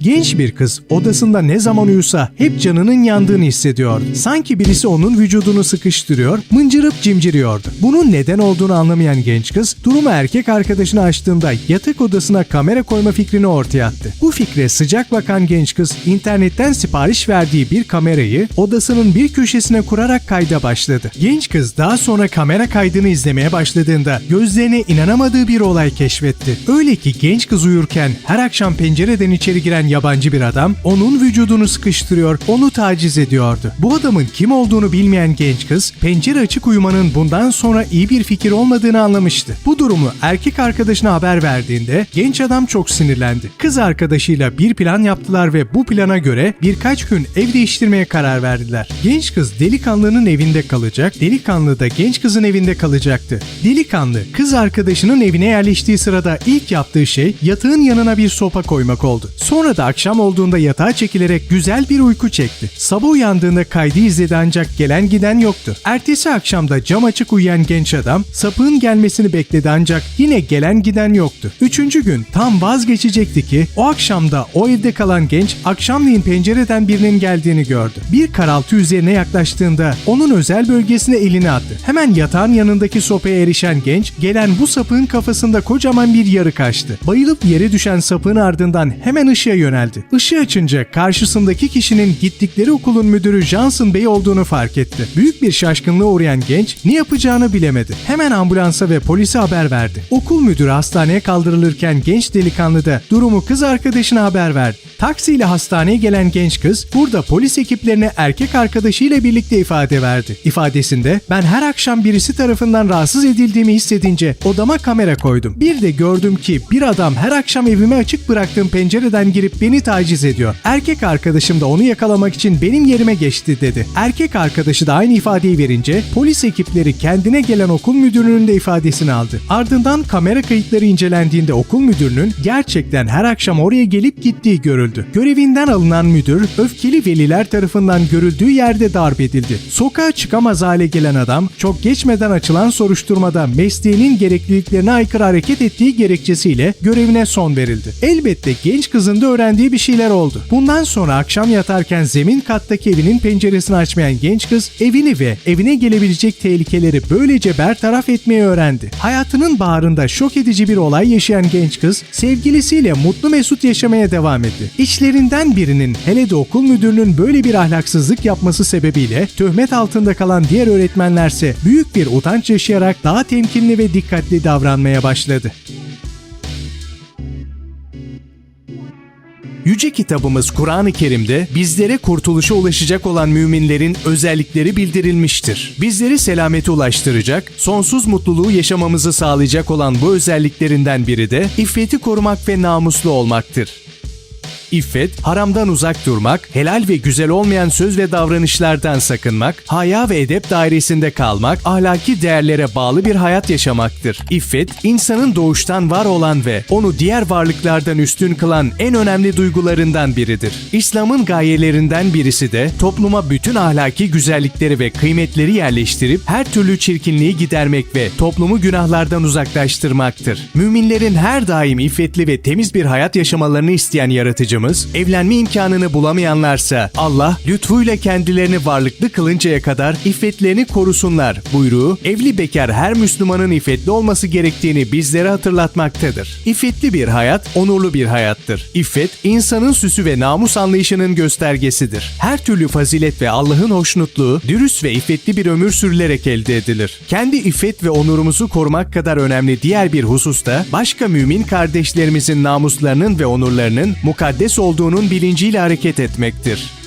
Genç bir kız odasında ne zaman uyusa hep canının yandığını hissediyordu. Sanki birisi onun vücudunu sıkıştırıyor, mıncırıp cimciriyordu. Bunun neden olduğunu anlamayan genç kız durumu erkek arkadaşına açtığında yatak odasına kamera koyma fikrini ortaya attı. Bu fikre sıcak bakan genç kız internetten sipariş verdiği bir kamerayı odasının bir köşesine kurarak kayda başladı. Genç kız daha sonra kamera kaydını izlemeye başladığında gözlerine inanamadığı bir olay keşfetti. Öyle ki genç kız uyurken her akşam pencereden içeri giren yabancı bir adam onun vücudunu sıkıştırıyor, onu taciz ediyordu. Bu adamın kim olduğunu bilmeyen genç kız pencere açık uyumanın bundan sonra iyi bir fikir olmadığını anlamıştı. Bu durumu erkek arkadaşına haber verdiğinde genç adam çok sinirlendi. Kız arkadaşıyla bir plan yaptılar ve bu plana göre birkaç gün ev değiştirmeye karar verdiler. Genç kız delikanlının evinde kalacak, delikanlı da genç kızın evinde kalacaktı. Delikanlı kız arkadaşının evine yerleştiği sırada ilk yaptığı şey yatağın yanına bir sopa koymak oldu. Sonra da akşam olduğunda yatağa çekilerek güzel bir uyku çekti. Sabah uyandığında kaydı izledi ancak gelen giden yoktu. Ertesi akşamda cam açık uyuyan genç adam sapığın gelmesini bekledi ancak yine gelen giden yoktu. Üçüncü gün tam vazgeçecekti ki o akşamda o evde kalan genç akşamleyin pencereden birinin geldiğini gördü. Bir karaltı üzerine yaklaştığında onun özel bölgesine elini attı. Hemen yatağın yanındaki sopaya erişen genç gelen bu sapığın kafasında kocaman bir yarı kaçtı. Bayılıp yere düşen sapığın ardından hemen ışığa yöneldi. Işığı açınca karşısındaki kişinin gittikleri okulun müdürü Johnson Bey olduğunu fark etti. Büyük bir şaşkınlığa uğrayan genç ne yapacağını bilemedi. Hemen ambulansa ve polise haber verdi. Okul müdürü hastaneye kaldırılırken genç delikanlı da durumu kız arkadaşına haber verdi. Taksiyle hastaneye gelen genç kız burada polis ekiplerine erkek arkadaşıyla birlikte ifade verdi. İfadesinde ben her akşam birisi tarafından rahatsız edildiğimi hissedince odama kamera koydum. Bir de gördüm ki bir adam her akşam evime açık bıraktığım pencereden girip beni taciz ediyor. Erkek arkadaşım da onu yakalamak için benim yerime geçti dedi. Erkek arkadaşı da aynı ifadeyi verince polis ekipleri kendine gelen okul müdürünün de ifadesini aldı. Ardından kamera kayıtları incelendiğinde okul müdürünün gerçekten her akşam oraya gelip gittiği görüldü. Görevinden alınan müdür öfkeli veliler tarafından görüldüğü yerde darp edildi. Sokağa çıkamaz hale gelen adam çok geçmeden açılan soruşturmada mesleğinin gerekliliklerine aykırı hareket ettiği gerekçesiyle görevine son verildi. Elbette genç kızın da öğrendiği bir şeyler oldu. Bundan sonra akşam yatarken zemin kattaki evinin penceresini açmayan genç kız evini ve evine gelebilecek tehlikeleri böylece bertaraf etmeyi öğrendi. Hayatının baharında şok edici bir olay yaşayan genç kız sevgilisiyle mutlu mesut yaşamaya devam etti. İçlerinden birinin hele de okul müdürünün böyle bir ahlaksızlık yapması sebebiyle töhmet altında kalan diğer öğretmenlerse büyük bir utanç yaşayarak daha temkinli ve dikkatli davranmaya başladı. Yüce kitabımız Kur'an-ı Kerim'de bizlere kurtuluşa ulaşacak olan müminlerin özellikleri bildirilmiştir. Bizleri selamete ulaştıracak, sonsuz mutluluğu yaşamamızı sağlayacak olan bu özelliklerinden biri de iffeti korumak ve namuslu olmaktır. İffet, haramdan uzak durmak, helal ve güzel olmayan söz ve davranışlardan sakınmak, haya ve edep dairesinde kalmak, ahlaki değerlere bağlı bir hayat yaşamaktır. İffet, insanın doğuştan var olan ve onu diğer varlıklardan üstün kılan en önemli duygularından biridir. İslam'ın gayelerinden birisi de topluma bütün ahlaki güzellikleri ve kıymetleri yerleştirip her türlü çirkinliği gidermek ve toplumu günahlardan uzaklaştırmaktır. Müminlerin her daim iffetli ve temiz bir hayat yaşamalarını isteyen yaratıcı amacımız evlenme imkanını bulamayanlarsa Allah lütfuyla kendilerini varlıklı kılıncaya kadar iffetlerini korusunlar buyruğu evli bekar her Müslümanın iffetli olması gerektiğini bizlere hatırlatmaktadır. İffetli bir hayat onurlu bir hayattır. İffet insanın süsü ve namus anlayışının göstergesidir. Her türlü fazilet ve Allah'ın hoşnutluğu dürüst ve iffetli bir ömür sürülerek elde edilir. Kendi iffet ve onurumuzu korumak kadar önemli diğer bir hususta başka mümin kardeşlerimizin namuslarının ve onurlarının mukaddes olduğunun bilinciyle hareket etmektir.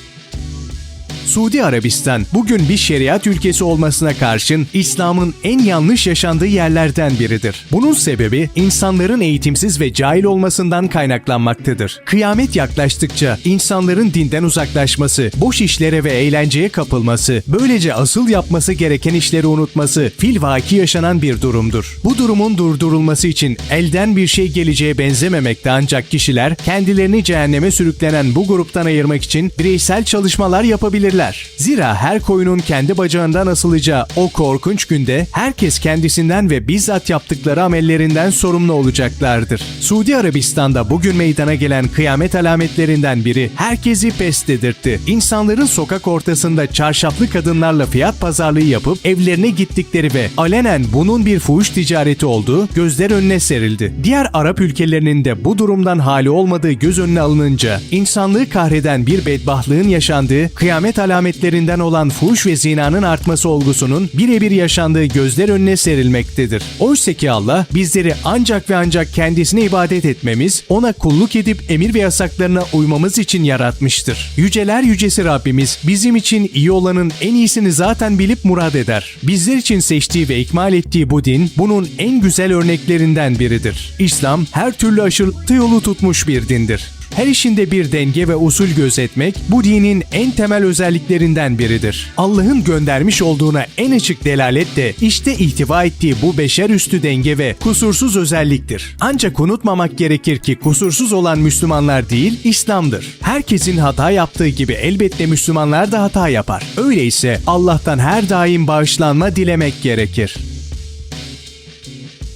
Suudi Arabistan bugün bir şeriat ülkesi olmasına karşın İslam'ın en yanlış yaşandığı yerlerden biridir. Bunun sebebi insanların eğitimsiz ve cahil olmasından kaynaklanmaktadır. Kıyamet yaklaştıkça insanların dinden uzaklaşması, boş işlere ve eğlenceye kapılması, böylece asıl yapması gereken işleri unutması filvaki yaşanan bir durumdur. Bu durumun durdurulması için elden bir şey geleceğe benzememekte ancak kişiler kendilerini cehenneme sürüklenen bu gruptan ayırmak için bireysel çalışmalar yapabilirler bilirler. Zira her koyunun kendi bacağından asılacağı o korkunç günde herkes kendisinden ve bizzat yaptıkları amellerinden sorumlu olacaklardır. Suudi Arabistan'da bugün meydana gelen kıyamet alametlerinden biri herkesi pes dedirtti. İnsanların sokak ortasında çarşaflı kadınlarla fiyat pazarlığı yapıp evlerine gittikleri ve alenen bunun bir fuhuş ticareti olduğu gözler önüne serildi. Diğer Arap ülkelerinin de bu durumdan hali olmadığı göz önüne alınınca insanlığı kahreden bir bedbahtlığın yaşandığı kıyamet alametlerinden olan fuhuş ve zinanın artması olgusunun birebir yaşandığı gözler önüne serilmektedir. Oysa ki Allah bizleri ancak ve ancak kendisine ibadet etmemiz, ona kulluk edip emir ve yasaklarına uymamız için yaratmıştır. Yüceler yücesi Rabbimiz bizim için iyi olanın en iyisini zaten bilip murad eder. Bizler için seçtiği ve ikmal ettiği bu din bunun en güzel örneklerinden biridir. İslam her türlü aşırı yolu tutmuş bir dindir. Her işinde bir denge ve usul gözetmek bu dinin en temel özelliklerinden biridir. Allah'ın göndermiş olduğuna en açık delalet de işte ihtiva ettiği bu beşer üstü denge ve kusursuz özelliktir. Ancak unutmamak gerekir ki kusursuz olan Müslümanlar değil, İslam'dır. Herkesin hata yaptığı gibi elbette Müslümanlar da hata yapar. Öyleyse Allah'tan her daim bağışlanma dilemek gerekir.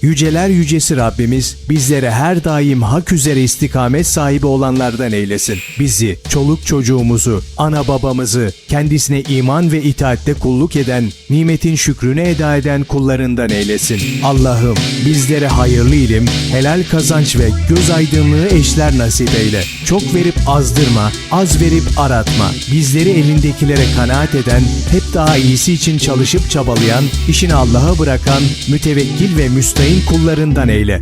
Yüceler yücesi Rabbimiz bizlere her daim hak üzere istikamet sahibi olanlardan eylesin. Bizi, çoluk çocuğumuzu, ana babamızı, kendisine iman ve itaatte kulluk eden, nimetin şükrünü eda eden kullarından eylesin. Allah'ım bizlere hayırlı ilim, helal kazanç ve göz aydınlığı eşler nasip eyle. Çok verip azdırma, az verip aratma. Bizleri elindekilere kanaat eden, hep daha iyisi için çalışıp çabalayan, işini Allah'a bırakan, mütevekkil ve müstahin kullarından eyle.